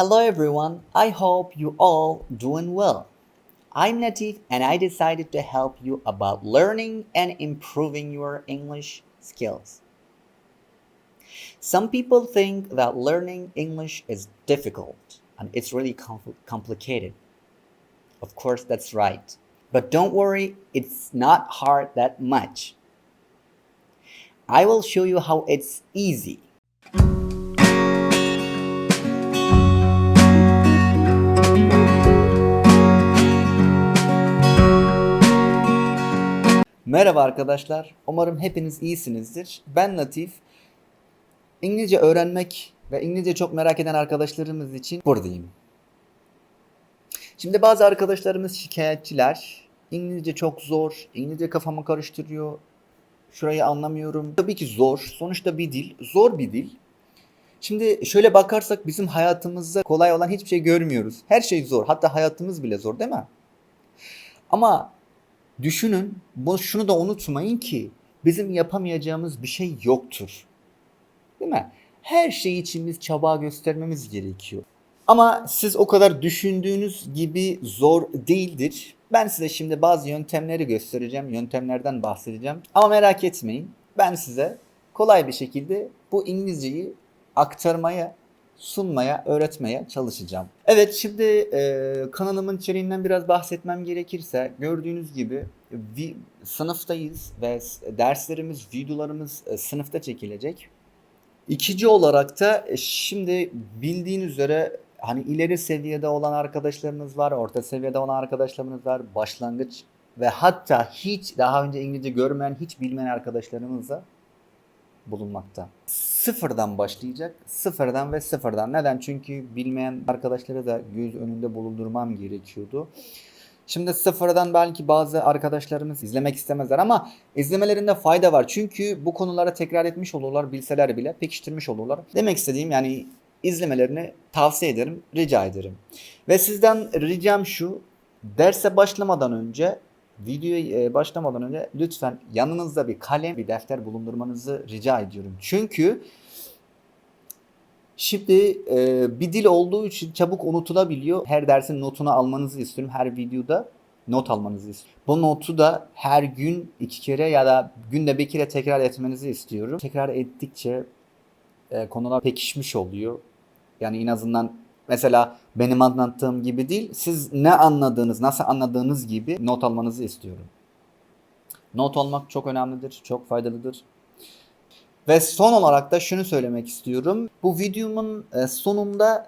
Hello everyone, I hope you all doing well. I'm Natif and I decided to help you about learning and improving your English skills. Some people think that learning English is difficult and it's really compl- complicated. Of course, that's right. But don't worry, it's not hard that much. I will show you how it's easy. Merhaba arkadaşlar. Umarım hepiniz iyisinizdir. Ben Latif. İngilizce öğrenmek ve İngilizce çok merak eden arkadaşlarımız için buradayım. Şimdi bazı arkadaşlarımız şikayetçiler. İngilizce çok zor, İngilizce kafamı karıştırıyor, şurayı anlamıyorum. Tabii ki zor, sonuçta bir dil, zor bir dil. Şimdi şöyle bakarsak bizim hayatımızda kolay olan hiçbir şey görmüyoruz. Her şey zor, hatta hayatımız bile zor değil mi? Ama düşünün, bu, şunu da unutmayın ki bizim yapamayacağımız bir şey yoktur. Değil mi? Her şey için biz çaba göstermemiz gerekiyor. Ama siz o kadar düşündüğünüz gibi zor değildir. Ben size şimdi bazı yöntemleri göstereceğim, yöntemlerden bahsedeceğim. Ama merak etmeyin, ben size kolay bir şekilde bu İngilizceyi aktarmaya, sunmaya, öğretmeye çalışacağım. Evet, şimdi e, kanalımın içeriğinden biraz bahsetmem gerekirse gördüğünüz gibi vi- sınıftayız ve derslerimiz, videolarımız e, sınıfta çekilecek. İkinci olarak da e, şimdi bildiğin üzere hani ileri seviyede olan arkadaşlarımız var, orta seviyede olan arkadaşlarımız var, başlangıç ve hatta hiç daha önce İngilizce görmeyen, hiç bilmeyen arkadaşlarımız da bulunmakta. Sıfırdan başlayacak, sıfırdan ve sıfırdan. Neden? Çünkü bilmeyen arkadaşları da göz önünde bulundurmam gerekiyordu. Şimdi sıfırdan belki bazı arkadaşlarımız izlemek istemezler ama izlemelerinde fayda var. Çünkü bu konuları tekrar etmiş olurlar bilseler bile pekiştirmiş olurlar. Demek istediğim yani izlemelerini tavsiye ederim, rica ederim. Ve sizden ricam şu, derse başlamadan önce, videoya e, başlamadan önce lütfen yanınızda bir kalem, bir defter bulundurmanızı rica ediyorum. Çünkü Şimdi e, bir dil olduğu için çabuk unutulabiliyor. Her dersin notunu almanızı istiyorum. Her videoda not almanızı istiyorum. Bu notu da her gün iki kere ya da günde bir kere tekrar etmenizi istiyorum. Tekrar ettikçe e, konular pekişmiş oluyor. Yani en azından mesela benim anlattığım gibi değil, siz ne anladığınız, nasıl anladığınız gibi not almanızı istiyorum. Not almak çok önemlidir, çok faydalıdır. Ve son olarak da şunu söylemek istiyorum. Bu videomun e, sonunda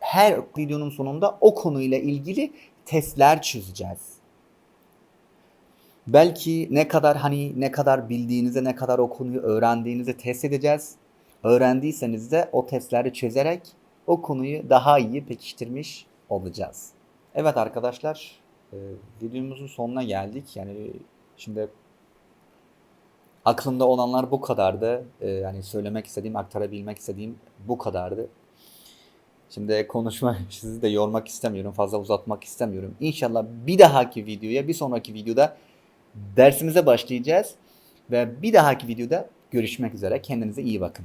her videonun sonunda o konuyla ilgili testler çözeceğiz. Belki ne kadar hani ne kadar bildiğinize, ne kadar o konuyu öğrendiğinizi test edeceğiz. Öğrendiyseniz de o testleri çözerek o konuyu daha iyi pekiştirmiş olacağız. Evet arkadaşlar, e, videomuzun sonuna geldik. Yani şimdi aklımda olanlar bu kadardı. Ee, yani söylemek istediğim, aktarabilmek istediğim bu kadardı. Şimdi konuşma sizi de yormak istemiyorum, fazla uzatmak istemiyorum. İnşallah bir dahaki videoya, bir sonraki videoda dersimize başlayacağız. Ve bir dahaki videoda görüşmek üzere. Kendinize iyi bakın.